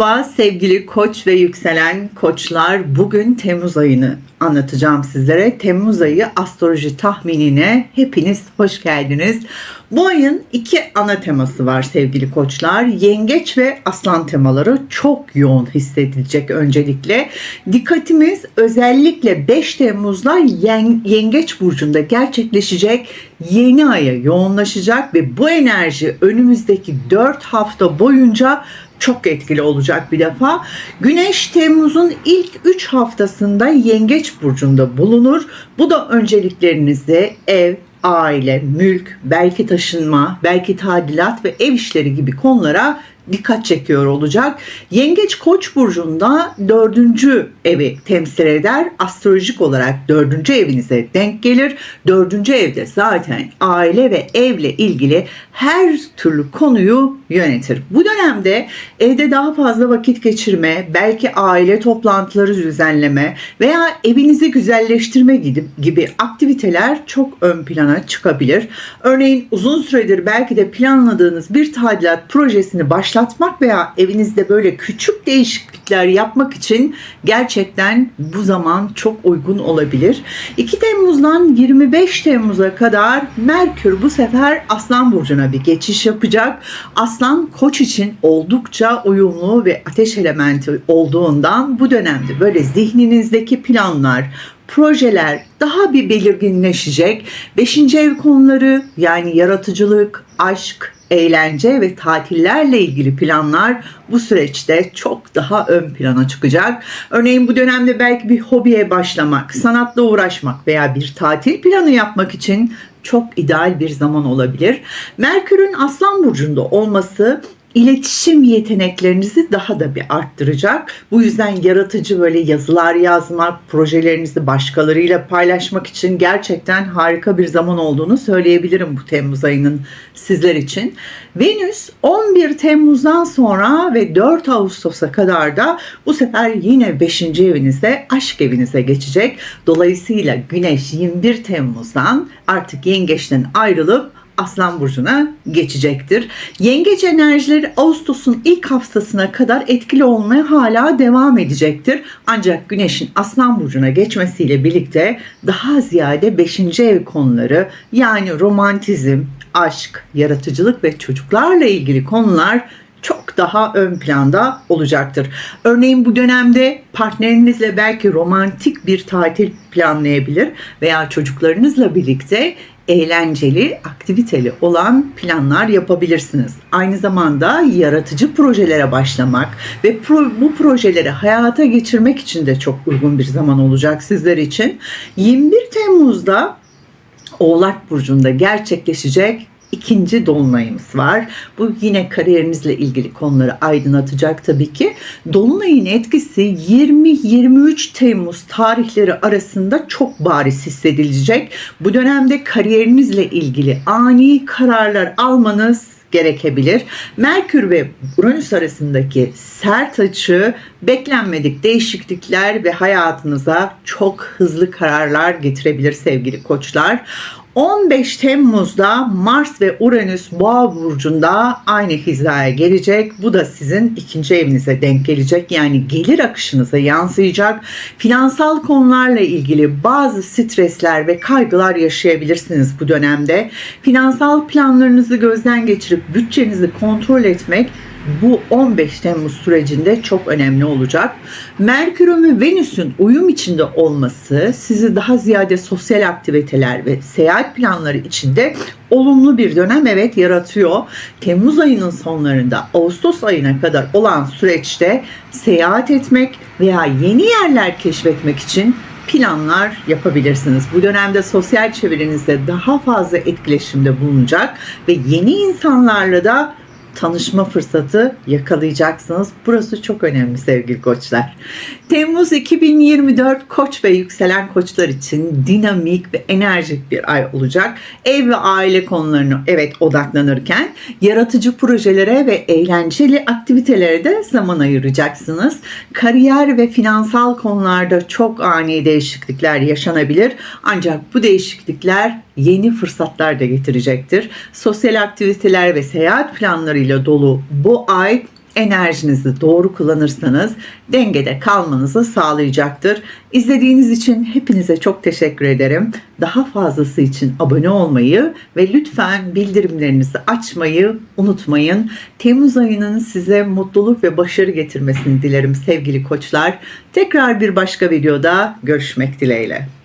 Merhaba sevgili koç ve yükselen koçlar. Bugün Temmuz ayını anlatacağım sizlere. Temmuz ayı astroloji tahminine hepiniz hoş geldiniz. Bu ayın iki ana teması var sevgili koçlar. Yengeç ve aslan temaları çok yoğun hissedilecek öncelikle. Dikkatimiz özellikle 5 Temmuz'da Yengeç burcunda gerçekleşecek yeni aya yoğunlaşacak ve bu enerji önümüzdeki 4 hafta boyunca çok etkili olacak bir defa. Güneş Temmuz'un ilk 3 haftasında Yengeç burcunda bulunur. Bu da önceliklerinizi ev, aile, mülk, belki taşınma, belki tadilat ve ev işleri gibi konulara dikkat çekiyor olacak. Yengeç Koç burcunda dördüncü evi temsil eder. Astrolojik olarak dördüncü evinize denk gelir. Dördüncü evde zaten aile ve evle ilgili her türlü konuyu yönetir. Bu dönemde evde daha fazla vakit geçirme, belki aile toplantıları düzenleme veya evinizi güzelleştirme gibi, aktiviteler çok ön plana çıkabilir. Örneğin uzun süredir belki de planladığınız bir tadilat projesini başlatmak başlatmak veya evinizde böyle küçük değişiklikler yapmak için gerçekten bu zaman çok uygun olabilir. 2 Temmuz'dan 25 Temmuz'a kadar Merkür bu sefer Aslan Burcu'na bir geçiş yapacak. Aslan Koç için oldukça uyumlu ve ateş elementi olduğundan bu dönemde böyle zihninizdeki planlar, projeler daha bir belirginleşecek. Beşinci ev konuları yani yaratıcılık, aşk, eğlence ve tatillerle ilgili planlar bu süreçte çok daha ön plana çıkacak. Örneğin bu dönemde belki bir hobiye başlamak, sanatla uğraşmak veya bir tatil planı yapmak için çok ideal bir zaman olabilir. Merkür'ün Aslan burcunda olması iletişim yeteneklerinizi daha da bir arttıracak. Bu yüzden yaratıcı böyle yazılar yazmak, projelerinizi başkalarıyla paylaşmak için gerçekten harika bir zaman olduğunu söyleyebilirim bu Temmuz ayının sizler için. Venüs 11 Temmuz'dan sonra ve 4 Ağustos'a kadar da bu sefer yine 5. evinize, aşk evinize geçecek. Dolayısıyla Güneş 21 Temmuz'dan artık yengeçten ayrılıp Aslan Burcu'na geçecektir. Yengeç enerjileri Ağustos'un ilk haftasına kadar etkili olmaya hala devam edecektir. Ancak Güneş'in Aslan Burcu'na geçmesiyle birlikte daha ziyade 5. ev konuları yani romantizm, aşk, yaratıcılık ve çocuklarla ilgili konular çok daha ön planda olacaktır. Örneğin bu dönemde partnerinizle belki romantik bir tatil planlayabilir veya çocuklarınızla birlikte eğlenceli, aktiviteli olan planlar yapabilirsiniz. Aynı zamanda yaratıcı projelere başlamak ve pro, bu projeleri hayata geçirmek için de çok uygun bir zaman olacak sizler için. 21 Temmuz'da Oğlak Burcu'nda gerçekleşecek ikinci dolunayımız var. Bu yine kariyerinizle ilgili konuları aydınlatacak tabii ki. Dolunayın etkisi 20-23 Temmuz tarihleri arasında çok bariz hissedilecek. Bu dönemde kariyerinizle ilgili ani kararlar almanız gerekebilir. Merkür ve Uranüs arasındaki sert açı beklenmedik değişiklikler ve hayatınıza çok hızlı kararlar getirebilir sevgili koçlar. 15 Temmuz'da Mars ve Uranüs Boğa burcunda aynı hizaya gelecek. Bu da sizin ikinci evinize denk gelecek. Yani gelir akışınıza yansıyacak. Finansal konularla ilgili bazı stresler ve kaygılar yaşayabilirsiniz bu dönemde. Finansal planlarınızı gözden geçirip bütçenizi kontrol etmek bu 15 Temmuz sürecinde çok önemli olacak. Merkür'ün ve Venüs'ün uyum içinde olması sizi daha ziyade sosyal aktiviteler ve seyahat planları içinde olumlu bir dönem evet yaratıyor. Temmuz ayının sonlarında Ağustos ayına kadar olan süreçte seyahat etmek veya yeni yerler keşfetmek için planlar yapabilirsiniz. Bu dönemde sosyal çevrenizde daha fazla etkileşimde bulunacak ve yeni insanlarla da tanışma fırsatı yakalayacaksınız. Burası çok önemli sevgili koçlar. Temmuz 2024 koç ve yükselen koçlar için dinamik ve enerjik bir ay olacak. Ev ve aile konularını evet odaklanırken yaratıcı projelere ve eğlenceli aktivitelere de zaman ayıracaksınız. Kariyer ve finansal konularda çok ani değişiklikler yaşanabilir. Ancak bu değişiklikler yeni fırsatlar da getirecektir. Sosyal aktiviteler ve seyahat planlarıyla dolu bu ay enerjinizi doğru kullanırsanız dengede kalmanızı sağlayacaktır. İzlediğiniz için hepinize çok teşekkür ederim. Daha fazlası için abone olmayı ve lütfen bildirimlerinizi açmayı unutmayın. Temmuz ayının size mutluluk ve başarı getirmesini dilerim sevgili koçlar. Tekrar bir başka videoda görüşmek dileğiyle.